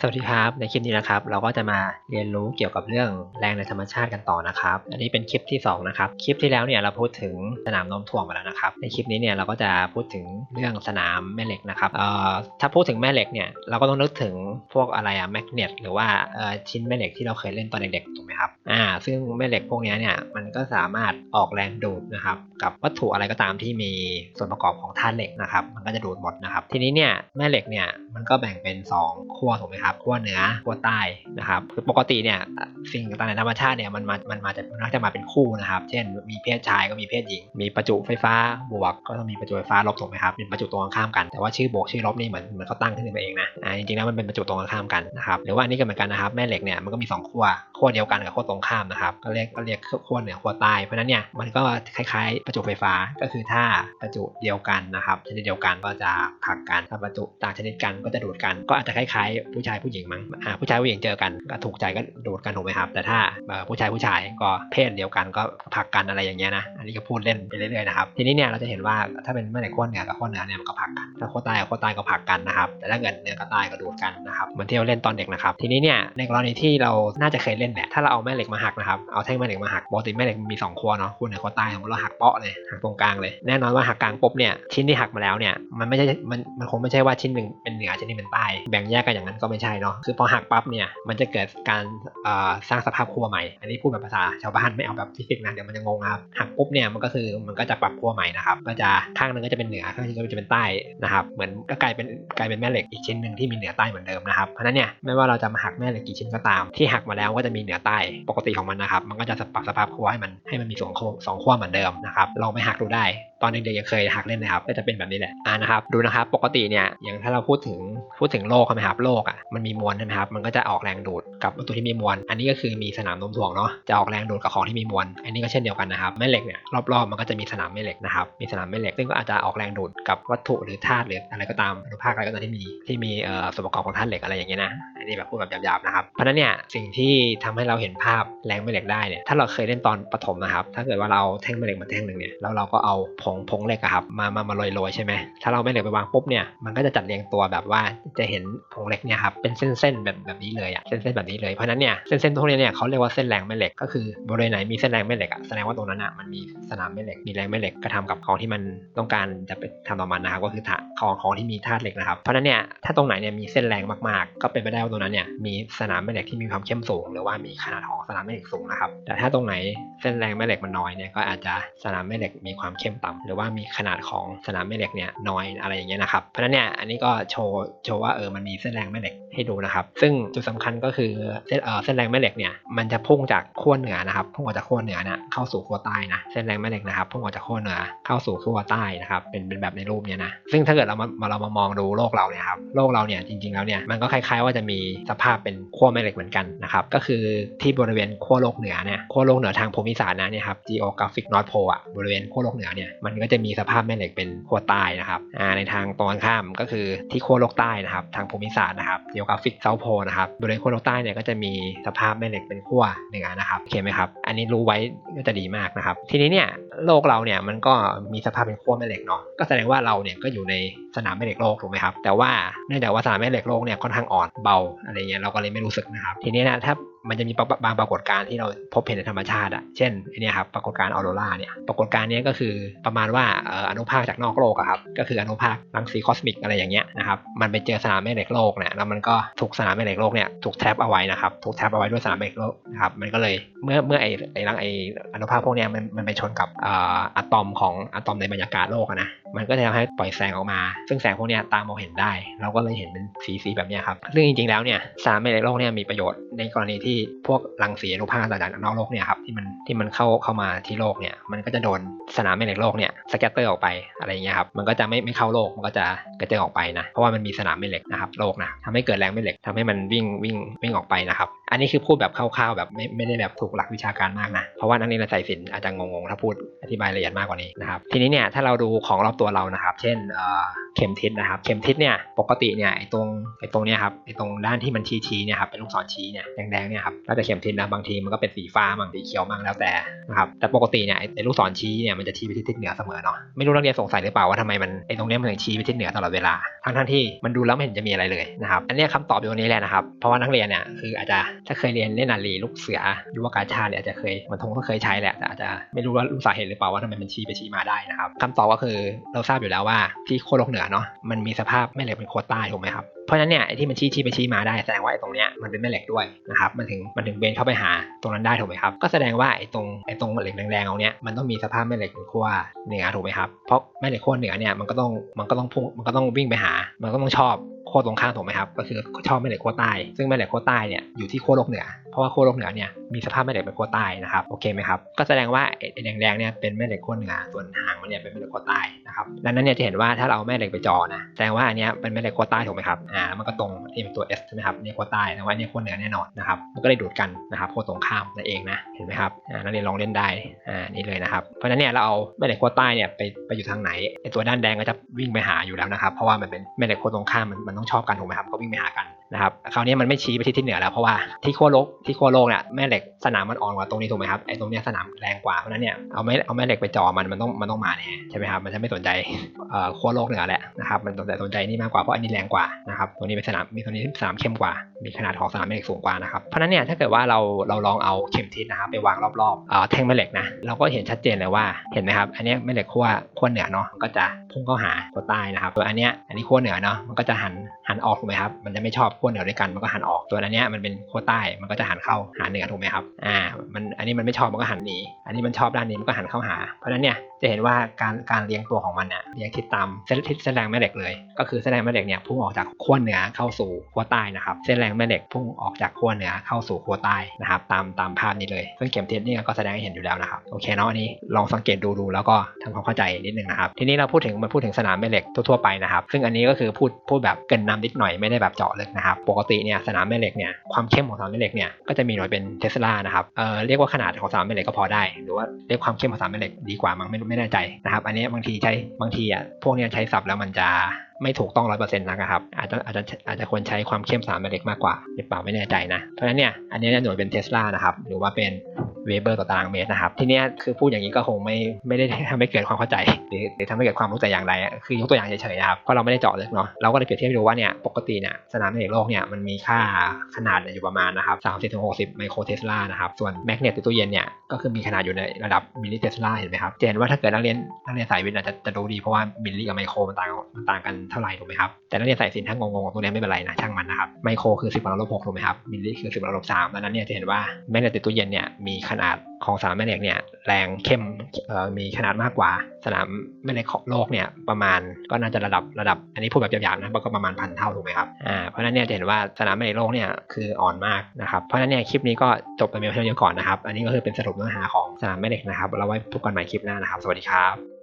สวัสดีครับ ในคลิปนี้นะครับ เราก็จะมาเรียนรู้เกี่ยวกับเรื่องแรงในธรรมชาติกันต่อนะครับ อันนี้เป็นคลิปที่สองนะครับ คลิปที่แล้วเนี่ยเราพูดถึงสนามโน้มถ่วงมาแล้วนะครับ ในคลิปนี้เนี่ยเราก็จะพูดถึงเรื่องสนามแม่เหล็กนะครับ เอ่อ ถ้าพูดถึงแม่เหล็กเนี่ยเราก็ต้องนึกถึงพวกอะไรอะแมกเนตหรือว่าเอ่อชิ้นแม่เหล็กที่เราเคยเล่นตอนเด็กๆถูกไหมครับ อ่า ซึ่งแม่เหล็กพวกนี้เนี่ยมันก็สามารถออกแรงดูดนะครับ กับวัตถุอะไรก็ตามที่มีส่วนประกอบของธาตุเหล็กนะครับ มันก็จะดูดหมดนะครับ ทีนี้เนี่ยแม่เหล็กเนี่ยมันก็แบ่งเป็นสองขั้วถูกไหมครับขั้วเหนือขั้วใต้นะครับคือปกติเนี่ยสิ่งต่างๆในธรรมชาติเนี่ยมันมามันมาจะมันมักจะมาเป็นคู่นะครับ เช่น มีเพศชายก็มีเพศหญิง มีประจุไฟฟ้าบวกก็ต้องมีประจุไฟฟ้าลบถูกไหมครับเป็นประจุตรงข้ามกันแต่ว่าชื่อบวกชื่อลบนี่เหมือนเหมือนเขาตั้งขึ้นมาเองนะอ่าจริงๆแล้วมันเป็นประจุตรงข้ามกันนะครับหรือว่าอันนี้ก็เหมือนกันนะครับแม่เหล็กเนี่ยมันก็มีสองขั้วขั้วเดียวกันกับขั้วตรงข้ามนะครับก็เรียกก็เรียกขั้วเหนือขั้วใต้เพราะฉะนั้นเนี่ยมันก็คล้ายๆ ประจุไฟฟ้าก็คือถ้าประจุเดียวกันนะครับชนิดเดียวกันก็จะผลักกันถ้าประจุต่างชนิดกันก็จะดูดกัน ก็อาจจะคล้ายๆผู้ชายายผู้หญิงมั้งอ่าผู้ชายผู้หญิงเจอกันก็ถูกใจก็โดดกันถูกไหมครับ แต่ถ้าผู้ชายผู้ชายก็เพศเดียวกันก็ผักกันอะไรอย่างเงี้ยนะอันนี้ก็พูดเล่นไปเรื่อยๆนะครับทีนี้เนี่ยเราจะเห็นว่าถ้าเป็นแม่เหล็กขั้วเหนือกับขั้วเหนือเนี่ยมันก็ผักกันถ้าขั้วใต้กับขั้วใต้ก็ผักกันนะครับแต่ถ้าเกิดเหนือกับใต้ก็โดดกันนะครับเหมือนที่เราเล่นตอนเด็กนะครับ ทีนี้เนี่ยในกรณีที่เราน่าจะเคยเล่นแหละถ้าเราเอาแม่เหล็กมาหักนะครับเอาแท่งแม่เหล็กมาหักปกติแม่เหล็กมีสองขั้วเนาะขั้วเหนือขั้วใต้ของเราหักเปาะเลยหักตรงกลางเลยแน่นอนว่าหักกลางปุ๊บเนี่ยชิ้นที่หักมาแล้วเนี่ยมันไม่ใช่มันมันคงไม่ใช่ว่าชิ้นหนึ่งเป็นเหนือชิ้นนึงเป็นใต้แบ่งแยกกันอย่างนั้นก็ไม่ใช่ช่เนาะคือพอหักปั๊บเนี่ยมันจะเกิดการสร้างสภาพขั้วใหม่ อันนี้พูดแบบภาษาชาวบ้านไม่เอาแบบฟิสิกส์นะเดี๋ยวมันจะงงครับหักปุ๊บเนี่ยมันก็คือมันก็จะปรับขั้วใหม่นะครับก็จะข้างนึงก็จะเป็นเหนือข้างนึงก็จะเป็นใต้นะครับเหมือนก็กลายเป็นกลายเป็นแม่เหล็กอีกชิ้นหนึ่งที่มีเหนือใต้เหมือนเดิมนะครับเพราะนั้นเนี่ยไม่ว่าเราจะมาหักแม่เหล็กกี่ชิ้นก็ตาม ที่หักมาแล้วก็จะมีเหนือใต้ปกติของมันนะครับมันก็จะปรับสภาพขั้วให้มันให้มันมีสองสองขั้วเหมือนเดิมนะครับลองไปหักดูได้ ตอนเด็กๆยังเคยหักเล่นนะครับก็จะเป็นแบบนี้แหละอ่านะครับดูนะครับปกติเนี่ยอย่างถ้าเราพูดถึงพูดถึงโลกใช่ไหมครับโลกอะมันมีมวลใช่ไหมครับ มันก็จะออกแรงดูดกับวัตถุที่มีมวล อันนี้ก็คือมีสนามโน้มถ่วงเนาะ จะออกแรงดูดกับของที่มีมวล อันนี้ก็เช่นเดียวกันนะครับ แม่เหล็กเนี่ยรอบๆมันก็จะมีสนามแม่เหล็กนะครับ มีสนามแม่เหล็ก ซึ่งก็อาจจะออกแรงดูดกับวัตถุหรือธาตุหรืออะไรก็ตามอนุภาคอะไรก็ตามที่มี ที่มีเอ่อส่วนประกอบของธาตุเหล็กอะไรอย่างเงี้ยนะ อันนี้แบบพูดแบบหยาบๆนะครับ เพราะนั้นเนี่ยสิ่งที่ทำให้เราเห็นภาพแรงแม่เหล็กได้เนี่ย ถ้าเราเคยเล่นตอนประถมนะครับ ถ้าเกิดว่าเราเอาแท่งแม่เหล็กมาแท่งหนึ่งเนี่ย แล้วเราก็เอาผงผงเหล็กอะครับ มา มา มาโรยๆใช่ไหมถ้าเราแม่เหล็กไปวางปุ๊บเนี่ย มันก็จะจัดเรียงตัวแบบว่าจะเห็นผงเหล็กเนี่ยครับเป็นเส้นๆแบบแบบนี้เลยอะเส้นๆแบบนี้เลยเพราะนั้นเนี่ยเส้นๆพวกนี้เนี่ยเขาเรียกว่าเส้นแรงแม่เหล็กก็คือบริเวณไหนมีเส้นแรงแม่เหล็กอะแสดงว่าตรงนั้นอะมันมีสนามแม่เหล็กมีแรงแม่เหล็กกระทำกับของที่มันต้องการจะไปทำต่อมันนะครับก็คือถาของของที่มีธาตุเหล็กนะครับเพราะนั้นเนี่ยถ้าตรงไหนเนี่ยมีเส้นแรงมากๆ ก็เป็นไปได้ว่าตรงนั้นเนี่ยมีสนามแม่เหล็กที่มีความเข้มสูง หรือว่ามีขนาดของสนามแม่เหล็กสูงนะครับแต่ถ้าตรงไหนเส้นแรงแม่เหล็กมันน้อยเนี่ยก็อาจจะสนามแม่เหล็กมีความเข้มต่ำหรือว่ามีขนาดของสนามแม่เหล็กเนี่ยน้อยอะไรอย่างเงี้ยนะครับเพราะนั้นเนี่ยอันนี้ก็โชว์โชว์ว่าเออมันมีเส้นแรงแม่เหล็กให้ดูนะครับ ซึ่งจุดสำคัญก็คือเส้นเออเส้นแรงแม่เหล็กเนี่ยมันจะพุ่งจากขั้วเหนือนะครับพุ่งออกจากขั้วเหนือนะเข้าสู่ขั้วใต้นะเส้นแรงแม่เหล็กนะครับพุ่งออกจากขั้วเหนือเข้าสู่ขั้วใต้นะครับเป็นเป็นแบบในรูปเนี่ยนะซึ่งถ้าเกิดเรามาเรามามองดูโลกเราเนี่ยครับโลกเราเนี่ยจริงๆแล้วเนี่ยมันก็คล้ายๆ ว่าจะมีสภาพเป็นขั้วแม่เหล็กเหมือนกันนะครับก็คือที่บริเวณขั้วโลกเหนือเนี่ยขั้วโลกเหนือทางภูมิศาสตร์นะเนี่ยครับ geographic north pole อะบริเวณขั้วโลกเหนือเนี่ยมันก็จะมีสภาพแม่เหล็กเป็นขั้วใต้นะครับอ่าในทางตรงกันข้ามก็คือที่ขั้วโลกใต้นะครับทางภูมิศาสตร์นะครับ geographic south pole นะครับบริเวณขั้วโลกใต้เนี่ยก็จะมีสภาพแม่เหล็กเป็นขั้วเหนือนะครับโอเคไหมครับ อันนี้รู้ไว้ก็จะดีมากนะครับ ทีนี้เนี่ยโลกเราเนี่ยมันก็มีสภาพเป็นขั้วแม่เหล็กเนาะก็แสดงว่าเราเนี่ยก็อยู่ในสนามแม่เหล็กโลกถูกไหมครับ แต่ว่าเนื่องจากว่าสนามแม่เหล็กโลกเนี่ยค่อนข้างอ่อนเบาอะไรเงี้ยเราก็เลยไม่รู้สึกนะครับ ทีนี้นะถ้ามันจะมีบางปรากฏการณ์ที่เราพบเห็นในธรรมชาติอะเช่นอเนี่ยครับปรากฏการณ์ออโรราเนี่ย ปรากฏการณ์นี้ก็คือประมาณว่าเอ่ออนุภาคจากนอกโลกอะครับ ก็คืออนุภาครังสีคอสมิกอะไรอย่างเงี้ย นะครับมันไปเจอสนามแม่เหล็กโลกเนี่ยแล้วมันก็ถูกสนามแม่เหล็กโลกเนี่ยถูกแทบเอาไว้นะครับถูกแทบเอาไว้ด้วยสนามแม่เหล็กโลกนะครับมันก็เลยเมื่อเมื่อไอไอรังไออนุภาคพวกเนี้ยมันมันไปชนกับอะตอมของอะตอมในบรรยากาศโลกนะ มันก็จะทำให้ปล่อยแสงออกมา ซึ่งแสงพวกนี้ตามองเห็นได้ เราก็เลยเห็นเป็นสีสีแบบนี้ครับ ซึ่งจริงๆแล้วเนี่ยสนามแม่เหล็กโลกเนี่ยมีประโยชน์ในกรณีที่พวกรังสีอนุภาคต่างๆจากนอกโลกเนี่ยครับที่มันที่มันเข้าเข้ามาที่โลกเนี่ยมันก็จะโดนสนามแม่เหล็กโลกเนี่ยสแกตเตอร์ออกไปอะไรเงี้ยครับมันก็จะไม่ไม่เข้าโลกมันก็จะกระเจิงออกไปนะเพราะว่ามันมีสนามแม่เหล็กนะครับโลกนะทำให้เกิดแรงแม่เหล็กทำให้มันวิ่งวิ่งวิ่งออกไปนะครับอันนี้คือพูดแบบคร่าวๆแบบไม่ไม่ได้แบบถูกหลักวิชาการมากนะเพราะว่านักเรียนสายศิลป์อาจจะงงๆถ้าพูดอธิบายละเอียดมากกว่านี้นะครับทีนี้เนี่ยถ้าเราดูของรอบตัวเรานะครับ เช่น เข็มทิศนะครับ เข็มทิศเนี่ยปกติเนี่ยไอ้ตรงไอ้ตรงเนี้ยครับไอ้ตรงด้านที่มันชี้ๆเนี่ยครับเป็นลูกศรชี้เนี่ยแดงๆเนี่ยครับแล้วแต่เข็มทิศนะบางทีมันก็เป็นสีฟ้ามั่งสีเขียวมั่งแล้วแต่นะครับแต่ปกติเนี่ยไอ้ลูกศรชี้เนี่ยมันจะชี้ไปที่ทิศเหนือเสมอเนาะไม่รู้นักเรียนสงสัยหรือเปล่าว่าทำไมมันไอ้ตรงเนี้ยมันถึงชี้ไปทิศเหนือตลอดเวลาทั้งทั้งๆที่มันดูแล้วไม่เห็นจะมีอะไรเลยนะครับอันเนี้ยคำตอบอยู่ตรงนี้แหละนะครับเพราะว่านักเรียนเนี่ยคืออาจจะถ้าเคยเรียนเล่นนาลีลูกเสือยุวกาชาเนี่ยอาจจะเคยมันทงก็เคยใช้แหละแต่อาจจะไม่รู้ว่ารู้สาเหตุหรือเปล่าว่าทำไมมันชี้ไปชี้มาได้นะครับคำตอบก็คือเราทราบอยู่แล้วว่าที่โคโลกเหนือเนาะมันมีสภาพแม่เหล็กเป็นโคตรใต้ถูกไหมครับเพราะฉะนั้นเนี่ยไอ้ที่มันชี้ชี้ไปชี้มาได้แสดงว่าไอ้ตรงเนี้ยมันเป็นแม่เหล็กด้วยนะครับมันถึงมันถึงเบนเข้าไปหาตรงนั้นได้ถูกไหมครับก็แสดงว่าไอ้ตรงไอ้ตรงเหล็กแดงๆเอาเนี้ยมันต้องมีสภาพแม่เหล็กเป็นขั้วเหนือถูกไหมครับเพราะแม่เหล็กขั้วเหนือเนี่ยมันก็ต้องมันก็ต้องพุ่งมันก็ต้องวิ่งไปหา มันก็ต้องชอบ ขั้วตรงข้ามถูกไหมครับ ก็คือชอบแม่เหล็กขั้วใต้ ซึ่งแม่เหล็กขั้วใต้เนี่ยอยู่ที่ขั้วโลกเหนือ เพราะว่าขั้วโลกเหนือเนี่ยมีสภาพแม่เหล็กเป็นขั้วใต้นะครับ โอเคไหมครับ ก็แสดงว่าไอ้แดงๆเนี่ยเป็นแม่เหล็กขั้วเหนือ ส่วนหางมันเนี่ยเป็นแม่เหล็กขั้วใต้นะครับ ดังนั้นเนี่ยจะเห็นว่าถ้าเราแม่เหล็กไปจอนะ แสดงว่าอันเนี้ยเป็นแม่เหล็กขั้วใต้ถูกไหมครับ อ่า มันก็ตรงที่เป็นตัว S ใช่ไหมครับนี่ขั้วใต้แต่ว่านี่ขั้วเหนือแน่นอนนะครับ มันก็เลยดูดกันนะครับขั้วตรงข้ามนั่นเองนะ เห็นไหมครับ อ่า นักเรียนลองเล่นได้ อ่า นี่เลยนะครับ เพราะฉะนั้นเนี่ยเราเอาแม่เหล็กขั้วใต้เนี่ยไปไปอยู่ทางไหนไอ้ตัวด้านแดงก็จะวิ่งไปหาอยู่แล้วนะครับ เพราะว่ามันเป็นแม่เหล็กขั้วตรงข้ามมันมันต้องชอบกันถูกไหมครับก็วิ่งไปหากันนะครับคราวนี้มันไม่ชี้ไปที่ทิศเหนือแล้วเพราะว่าที่ขั้วโลกที่ขั้วโลกเนี่ยแม่เหล็กสนามมันอ่อนกว่าตรงนี้ถูกไหมครับไอ้ตรงเนี้ยสนามแรงกว่าเพราะนั้นเนี่ยเอาแม่เอาแม่เหล็กไปจ่อมันมันต้องมันต้องมาแน่ใช่ไหมครับมันจะไม่สนใจเอ่อขั้วโลกเหนือแหละนะครับมันสนใจสนใจนี่มากกว่าเพราะอันนี้แรงกว่านะครับตัวนี้เป็นสนามมีตัวนี้สนามเข้มกว่า มีขนาดของสนามแม่เหล็กสูงกว่านะครับเพราะนั้นเนี่ยถ้าเกิดว่าเราเราลองเอาเข็มทิศนะครับไปวางรอบๆอ่อแท่งแม่เหล็กนะเราก็เห็นชัดเจนเลยว่าเห็นไหมครับอันเนี้ยแม่เหล็กขั้วขั้วเหนือเนาะมันก็จะพุ่งเข้าหาขั้วใต้นะครับตัวอันเนี้ยอันนี้ขั้วเหนือเนาะมันก็จะหันหันออกถูกไหมครับ มันจะไม่ชอบขั้วเหนือด้วยกัน มันก็หันออก ตัวอันเนี้ยมันเป็นขั้วใต้ มันก็จะหันเข้าหาเหนือถูกไหมครับ อ่า มัน อันนี้มันไม่ชอบ มันก็หันหนี อันนี้มันชอบด้านนี้ มันก็หันเข้าหา เพราะนั้นเนี่ยจะเห็นว่าการการเลี้ยงตัวของมันเนี่ยเลี้ยงทิศตามเส้นทิศเส้นแรงแม่เหล็กเลย ก็คือเส้นแรงแม่เหล็กเนี่ยพุ่งออกจากขั้วเหนือเข้าสู่ขั้วใต้นะครับ เส้นแรงแม่เหล็กพุ่งออกจากขั้วเหนือเข้าสู่ขั้วใต้นะครับ ตามตามภาพนี้เลย ซึ่งเข็มทิศนี่ก็แสดงให้เห็นอยู่แล้วนะครับ โอเคเนาะอันนี้ลองสังเกตดูดูแล้วก็ทำความเข้าใจนิดนึงนะครับ ทีนี้เราพูดถึงมาพูดถึงสนามแม่เหล็กทั่วๆไปนะครับ ซึ่งอันนี้ก็คือพูดพูดแบบเกินนำนิดหน่อยไม่ได้แบบเจาะลึกนะครับ ปกติเนี่ยสนามแม่เหล็กเนี่ยความเข้มของสนามแม่เหล็กเนี่ยก็จะมีหน่วยเป็นเทสลานะครับเอ่อเรียกว่าขนาดของสนามแม่เหล็กก็พอได้ หรือว่าเรียกความเข้มของสนามแม่เหล็กดีกว่ามั้งไม่รู้ไม่แน่ใจนะครับ อันนี้บางทีใช้บางทีอะพวกเนี้ยใช้ศัพท์แล้วมันจะ ไม่ถูกต้องร้อยเปอร์เซ็นต์นะครับอาจจะอาจจะอาจจะควรใช้ความเข้มสารแม่เหล็กมากกว่าหรือเปล่าไม่แน่ใจนะเพราะฉะนั้นเนี่ยอันนี้เนี่ยหน่วยเป็นเทสลานะครับหรือว่าเป็นเวเบอร์ต่อตารางเมตรนะครับทีเนี้ยคือพูดอย่างนี้ก็คงไม่ไม่ได้ทำให้เกิดความเข้าใจหรือหรือทำให้เกิดความรู้แต่อย่างใดอะคือยกตัวอย่างเฉยๆนะครับเพราะเราไม่ได้เจาะลึกเนาะเราก็เลยเปรียบเทียบดูว่าเนี่ยปกติเนี่ยสนามแม่เหล็กโลกเนี่ยมันมีค่าขนาดอยู่ประมาณนะครับ30ถึง60ไมโครเทสลานะครับส่วนแมกเนตในตู้เย็นเนี่ยก็คือมีขนาดอยู่ในระดับมิลลิเทสลาเห็นไหมครับเห็นว่าถ้าเกิดนักเรียนนักเรียนสายวิทย์อาจจะจะรู้ดีเพราะว่ามิลลิกับไมโครมันต่างมันต่างกันเท่าไหร่ถูกไหมครับ แต่นักเรียนสายศิลป์ถ้างงๆตรงนี้ไม่เป็นไรนะช่างมันนะครับ ไมโครคือ 10กำลังลบ6ถูกไหมครับ มิลลิคือ 10กำลังลบ3ดังนั้นเนี่ยจะเห็นว่าแม่เหล็กติดตู้เย็นเนี่ยมีขนาดของสนามแม่เหล็กเนี่ยแรงเข้มเอ่อมีขนาดมากกว่า สนามแม่เหล็กของโลกเนี่ยประมาณก็น่าจะระดับระดับ อันนี้พูดแบบหยาบๆนะก็ประมาณพันเท่าถูกไหมครับอ่าเพราะนั้นเนี่ยจะเห็นว่าสนามแม่เหล็กโลกเนี่ยคืออ่อนมากนะครับเพราะฉะนั้นเนี่ยคลิปนี้ก็จบไปเพียงเท่านี้ก่อนนะครับอันนี้ก็คือเป็นสรุปเนื้อหาของสนามแม่เหล็กนะครับเราไว้พบกันใหม่คลิปหน้านะครับ สวัสดีครับ